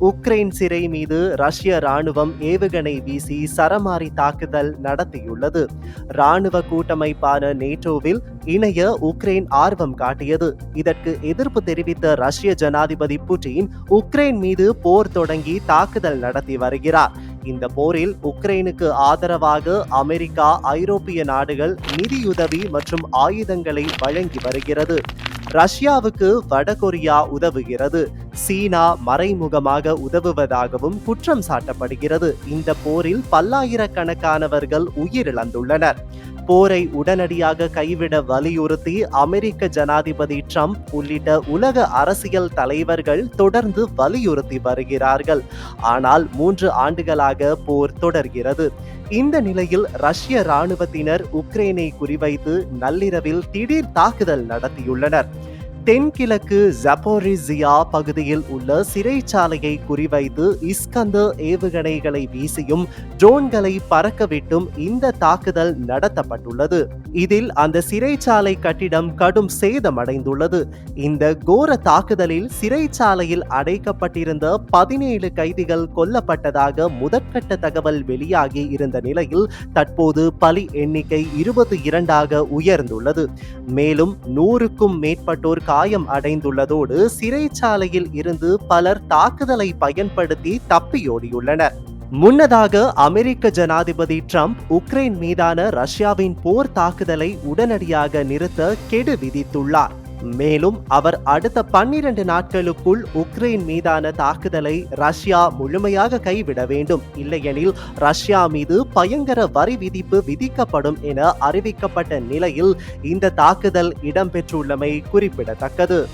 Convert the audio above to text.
Ukraine சிறை மீது ரஷ்ய ராணுவம் ஏவுகணை வீசி சரமாரி தாக்குதல் நடத்தியுள்ளது. ராணுவ கூட்டமைப்பான நேட்டோவில் இணைய உக்ரைன் ஆர்வம் காட்டியது. இதற்கு எதிர்ப்பு தெரிவித்த ரஷ்ய ஜனாதிபதி புட்டின் உக்ரைன் மீது போர் தொடங்கி தாக்குதல் நடத்தி வருகிறார். இந்த போரில் உக்ரைனுக்கு ஆதரவாக அமெரிக்கா ஐரோப்பிய நாடுகள் நிதியுதவி மற்றும் ஆயுதங்களை வழங்கி வருகிறது. ரஷ்யாவுக்கு வடகொரியா உதவுகிறது. சீனா மறைமுகமாக உதவுவதாகவும் குற்றம் சாட்டப்படுகிறது. இந்த போரில் பல்லாயிரக்கணக்கானவர்கள் உயிரிழந்துள்ளனர். போரை உடனடியாக கைவிட வலியுறுத்தி அமெரிக்க ஜனாதிபதி ட்ரம்ப் உள்ளிட்ட உலக அரசியல் தலைவர்கள் தொடர்ந்து வலியுறுத்தி வருகிறார்கள். ஆனால் மூன்று ஆண்டுகளாக போர் தொடர்கிறது. இந்த நிலையில் ரஷ்ய ராணுவத்தினர் உக்ரைனை குறிவைத்து நள்ளிரவில் திடீர் தாக்குதல் நடத்தியுள்ளனர். தென்கிழக்கு ஜப்போரிசியா பகுதியில் உள்ள சிறைச்சாலையை குறிவைத்து இஸ்கந்தர் ஏவுகணைகளை வீசியும் ட்ரோன்களை பறக்கவிட்டும் இந்த தாக்குதல் நடத்தப்பட்டுள்ளது. இதில் அந்த சிறைச்சாலை கட்டிடம் கடும் சேதமடைந்துள்ளது. இந்த கோர தாக்குதலில் சிறைச்சாலையில் அடைக்கப்பட்டிருந்த பதினேழு கைதிகள் கொல்லப்பட்டதாக முதற்கட்ட தகவல் வெளியாகி இருந்த நிலையில் தற்போது பலி எண்ணிக்கை இருபத்தி இரண்டாக உயர்ந்துள்ளது. மேலும் நூறுக்கும் மேற்பட்டோர் காயம் அடைந்துள்ளதோடு சிறைச்சாலையில் இருந்து பலர் தாக்குதலை பயன்படுத்தி தப்பியோடியுள்ளனர். முன்னதாக அமெரிக்க ஜனாதிபதி ட்ரம்ப் உக்ரைன் மீதான ரஷ்யாவின் போர் தாக்குதலை உடனடியாக நிறுத்த கெடு விதித்துள்ளார். மேலும் அவர் அடுத்த பன்னிரண்டு நாட்களுக்குள் உக்ரைன் மீதான தாக்குதலை ரஷ்யா முழுமையாக கைவிட வேண்டும். இல்லையெனில் ரஷ்யா மீது பயங்கர வரி விதிப்பு விதிக்கப்படும் என அறிவிக்கப்பட்ட நிலையில் இந்த தாக்குதல் இடம்பெற்றுள்ளமை குறிப்பிடத்தக்கது.